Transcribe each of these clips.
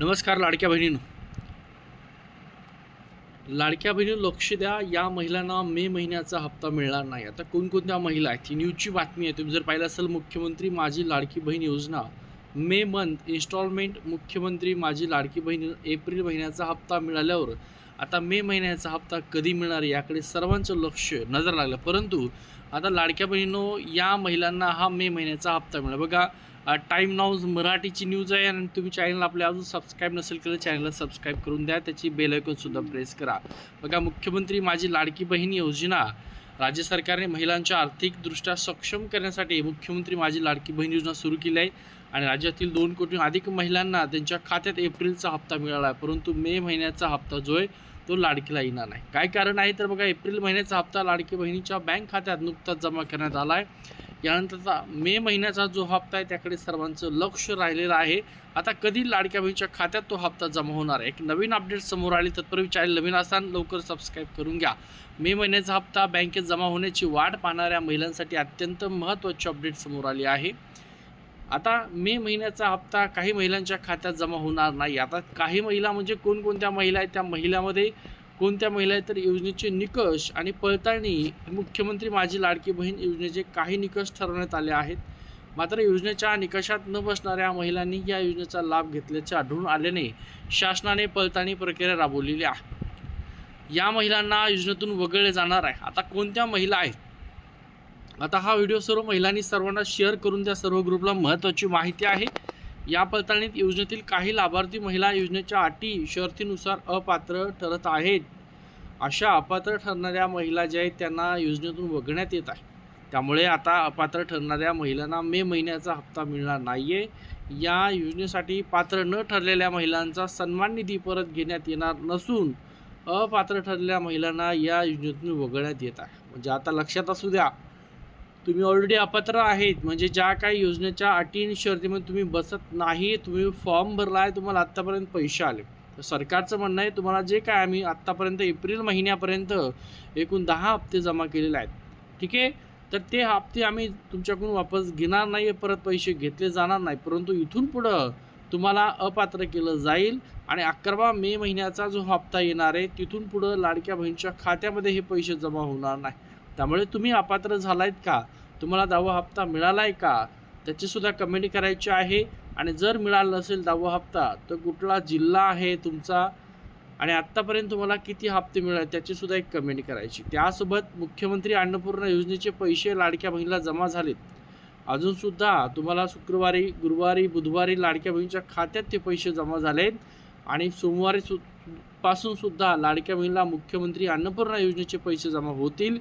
नमस्कार लाडक्या बहिणीनं. लाडक्या बहिणी लक्ष द्या या महिलांना मे महिन्याचा हप्ता मिळणार नाही. आता कोणकोणत्या महिला आहेत? ही न्यूजची बातमी आहे. तुम्ही जर पाहिलं असेल मुख्यमंत्री माझी लाडकी बहीण योजना मे मंथ इन्स्टॉलमेंट मुख्यमंत्री माझी लाडकी बहीण एप्रिल महिन्याचा हप्ता मिळाल्यावर आता मे महिन्याचा हप्ता कधी मिळणार याकडे सर्वांचं लक्ष नजर लागलं. परंतु आता लाडक्या बहिणीनो या महिलांना हा मे महिन्याचा हप्ता मिळाला. बघा टाईम नाऊज मराठीची न्यूज आहे आणि तुम्ही चॅनल आपल्या अजून सबस्क्राईब नसेल केलं चॅनलला सबस्क्राईब करून द्या. त्याची बेल प्रेस करा. बघा मुख्यमंत्री माझी लाडकी बहीण योजना. राज्य सरकारने महिलांच्या आर्थिकदृष्ट्या सक्षम करण्यासाठी मुख्यमंत्री माझी लाडकी बहीण योजना सुरू केली आहे. आणि राज्यातील दोन कोटी अधिक महिलांना त्यांच्या खात्यात एप्रिलचा हप्ता मिळाला आहे. परंतु मे महिन्याचा हप्ता जो आहे तो लाडकीला येणार नाही. काय कारण आहे? तर बघा एप्रिल महिन्याचा हप्ता लाडकी बहिणीच्या बँक खात्यात नुकताच जमा करण्यात आला आहे. यानंतरचा मे महिन्याचा जो हप्ता आहे त्याकडे सर्वांचं लक्ष राहिलेलं आहे. आता कधी लाडक्या बहिणीच्या खात्यात तो हप्ता जमा होणार? आहे एक नवीन अपडेट समोर आली तत्पूर्वी चॅनल नवीन असाल लवकर सबस्क्राईब करून घ्या. मे महिन्याचा हप्ता बँकेत जमा होण्याची वाट पाहणाऱ्या महिलांसाठी अत्यंत महत्त्वाची अपडेट समोर आली आहे. आता मे महिन्याचा हप्ता काही महिलांच्या खात्यात जमा होणार नाही. आता काही महिला म्हणजे कोणकोणत्या महिला आहेत? त्या महिलामध्ये कोणत्या महिला तर योजनेचे निकष आणि पडताळणी मुख्यमंत्री माझी लाडकी बहीण योजनेचे काही निकष ठरवण्यात आले आहेत. मात्र योजनेच्या निकषात न बसणाऱ्या महिलांनी या योजनेचा लाभ घेतल्याचे आढळून आल्याने शासनाने पडताळणी प्रक्रिया राबवलेली आहे. या महिलांना योजनेतून वगळले जाणार आहे. आता कोणत्या महिला आहेत? आता हा व्हिडिओ सर्व महिलांनी सर्वांना शेअर करून त्या सर्व ग्रुपला महत्त्वाची माहिती आहे. या पडताळणीत योजनेतील काही लाभार्थी महिला योजनेच्या अटी शर्तीनुसार अपात्र ठरत आहेत. अशा अपात्र ठरणाऱ्या महिला ज्या आहेत त्यांना योजनेतून वगळण्यात येत आहे. त्यामुळे आता अपात्र ठरणाऱ्या महिलांना मे महिन्याचा हप्ता मिळणार नाही आहे या योजनेसाठी पात्र न ठरलेल्या महिलांचा सन्मान निधी परत घेण्यात येणार नसून अपात्र ठरलेल्या महिलांना या योजनेतून वगळण्यात येत आहे. म्हणजे आता लक्षात असू द्या तुम्ही ऑलरेडी अपात्र आहेत. म्हणजे ज्या काही योजनेच्या अटी आणि शर्तीमध्ये तुम्ही बसत नाही तुम्ही फॉर्म भरला आहे तुम्हाला आत्तापर्यंत पैसे आले. तर सरकारचं म्हणणं आहे तुम्हाला जे काय आम्ही आत्तापर्यंत एप्रिल महिन्यापर्यंत एकूण दहा हप्ते जमा केलेले आहेत. ठीक आहे? तर ते हप्ते आम्ही तुमच्याकडून वापस घेणार नाही आहे परत पैसे घेतले जाणार नाही. परंतु इथून पुढं तुम्हाला अपात्र केलं जाईल आणि अकरावा मे महिन्याचा जो हप्ता येणार आहे तिथून पुढं लाडक्या बहिणीच्या खात्यामध्ये हे पैसे जमा होणार नाही. त्यामुळे तुम्ही अपात्र झालायत का? तुम्हाला दहावा हप्ता मिळाला आहे का त्याचीसुद्धा कमेंट करायची आहे. आणि जर मिळाला नसेल दहावा हप्ता तर कुठला जिल्हा आहे तुमचा? आणि आत्तापर्यंत तुम्हाला किती हप्ते मिळाले त्याचीसुद्धा एक कमेंट करायची. त्यासोबत मुख्यमंत्री अन्नपूर्णा योजनेचे पैसे लाडक्या बहिणीला जमा झालेत. अजूनसुद्धा तुम्हाला शुक्रवारी गुरुवारी बुधवारी लाडक्या बहिणीच्या खात्यात ते पैसे जमा झालेत. आणि सोमवारी सु पासूनसुद्धा लाडक्या बहिणीला मुख्यमंत्री अन्नपूर्णा योजनेचे पैसे जमा होतील.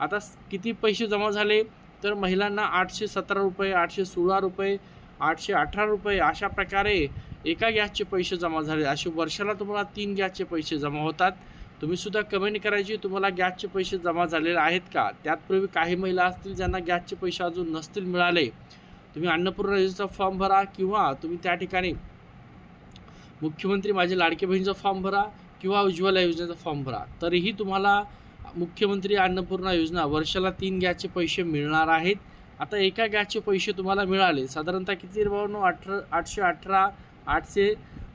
आता किती पैसे जमा झाले? तर महिलांना आठशे सतरा रुपये आठशे सोळा रुपये आठशे अठरा रुपये अशा प्रकारे एका गॅसचे पैसे जमा झाले. असे वर्षाला तुम्हाला तीन गॅसचे पैसे जमा होतात. तुम्हीसुद्धा कमेंट करायची तुम्हाला गॅसचे पैसे जमा झालेले आहेत का? त्यापूर्वी काही महिला असतील ज्यांना गॅसचे पैसे अजून नसतील मिळाले. तुम्ही अन्नपूर्णा योजनेचा फॉर्म भरा किंवा तुम्ही त्या ठिकाणी मुख्यमंत्री माझे लाडके बहिणीचा फॉर्म भरा किंवा उज्ज्वला योजनेचा फॉर्म भरा. तरीही तुम्हाला मुख्यमंत्री अन्नपूर्णा योजना वर्षाला तीन गॅसचे पैसे मिळणार आहेत. आता एका गॅसचे पैसे तुम्हाला मिळाले. साधारणतः किती भावनो अठरा आठशे अठरा आठशे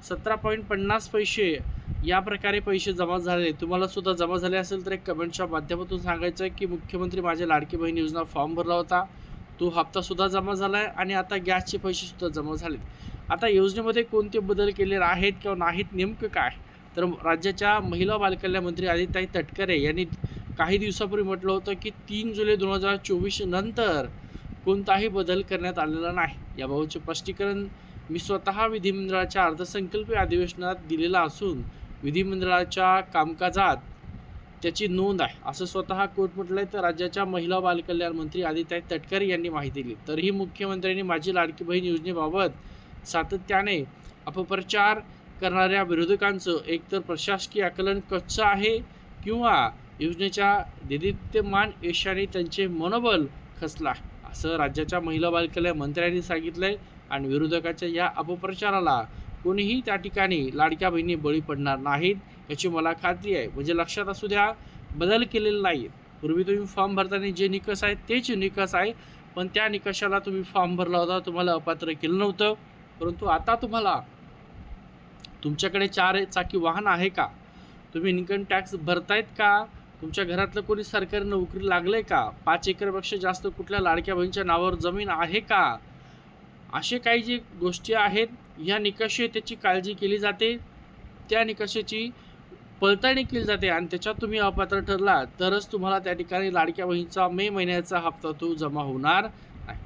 सतरा पॉईंट पन्नास पैसे या प्रकारे पैसे जमा झाले. तुम्हाला सुद्धा जमा झाले असेल तर एक कमेंटच्या माध्यमातून सांगायचं आहे की मुख्यमंत्री माझ्या लाडकी बहीण योजना फॉर्म भरला होता. तो हप्तासुद्धा जमा झाला आहे आणि आता गॅसचे पैसेसुद्धा जमा झालेत. आता योजनेमध्ये कोणते बदल केलेले आहेत किंवा नाहीत नेमकं काय? तर राज्याच्या महिला बालकल्याण मंत्री आदिताई तटकरे यांनी काही दिवसापूर्वी म्हटलं होतं की तीन जुलै दोन हजार चोवीस नंतर कोणताही बदल करण्यात आलेला नाही. याबाबतचे स्पष्टीकरण मी स्वतः विधिमंडळाच्या अर्थसंकल्पीय अधिवेशनात दिलेला असून विधिमंडळाच्या कामकाजात त्याची नोंद आहे. असं स्वतः कोर्ट म्हटलं आहे तर राज्याच्या महिला बालकल्याण मंत्री आदिताई तटकरे यांनी माहिती दिली. तरीही मुख्यमंत्र्यांनी माझी लाडकी बहीण योजनेबाबत सातत्याने अपप्रचार करणाऱ्या विरोधकांचं एकतर प्रशासकीय आकलन कच्चं आहे किंवा योजनेच्या दिदित्यमान यशाने त्यांचे मनोबल खचला असं राज्याच्या महिला बालकल्या मंत्र्यांनी सांगितलंय आणि विरोधकाच्या या अपप्रचाराला कोणीही त्या ठिकाणी लाडक्या बहिणी बळी पडणार नाहीत याची मला खात्री आहे. म्हणजे लक्षात असू द्या बदल केलेले नाही पूर्वी तुम्ही फॉर्म भरताना जे निकष आहेत तेच निकष आहे पण त्या निकषाला तुम्ही फॉर्म भरला होता तुम्हाला अपात्र केलं नव्हतं. परंतु आता तुम्हाला तुमच्याकडे चार चाकी वाहन आहे का? तुम्ही इन्कम टॅक्स भरतायत का? तुमच्या घरातलं कोणी सरकारी नोकरी लागलं आहे का? पाच एकरपेक्षा जास्त कुठल्या लाडक्या बहिणीच्या नावावर जमीन आहे का? असे काही जे गोष्टी आहेत ह्या निकषे त्याची काळजी केली जाते. त्या निकषाची पडताळणी केली जाते आणि त्याच्यात तुम्ही अपात्र ठरला तरच तुम्हाला त्या ठिकाणी लाडक्या बहिणीचा मे महिन्याचा हप्ता तो जमा होणार.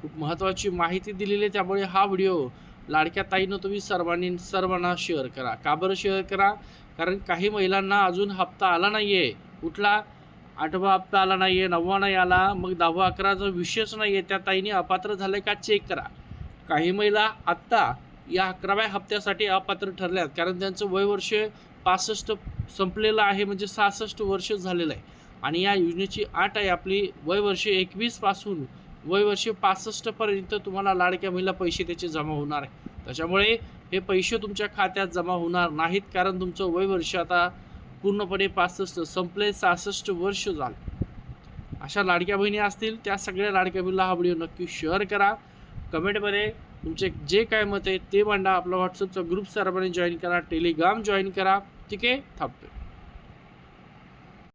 खूप महत्त्वाची माहिती दिलेली आहे त्यामुळे हा व्हिडिओ लाडक्या ताईनं तुम्ही सर्वांनी सर्वांना शेअर करा. का बरं शेअर करा? कारण काही महिलांना अजून हप्ता आला नाही आहे कुठला? आठवा हप्ता आला नाही आहे नववा नाही आला. मग दहावा अकराचा विषयच नाही आहे त्या ताईने अपात्र झालं का? चेक करा. काही महिला आत्ता या अकराव्या हप्त्यासाठी अपात्र ठरल्यात. कारण त्यांचं वयवर्ष पासष्ट संपलेलं आहे म्हणजे सहासष्ट वर्ष झालेलं आहे. आणि या योजनेची आट आहे आपली. वयवर्ष एकवीसपासून वयवर्ष पासष्टपर्यंत तुम्हाला लाडक्या महिला पैसे त्याचे जमा होणार आहे. त्याच्यामुळे हे पैसे तुमच्या खात्यात जमा होणार नाहीत कारण तुमचं वयवर्ष आता पूर्णपणे पासष्ट संपले सहासष्ट वर्ष झालं. अशा लाडक्या बहिणी असतील त्या सगळ्या लाडक्या बहिणीला हा व्हिडिओ नक्की शेअर करा. कमेंटमध्ये तुमचे जे काय मत आहे ते मांडा. आपला व्हॉट्सअपचा ग्रुप सर्वांनी जॉईन करा. टेलिग्राम जॉईन करा. ठीक आहे? थांबतो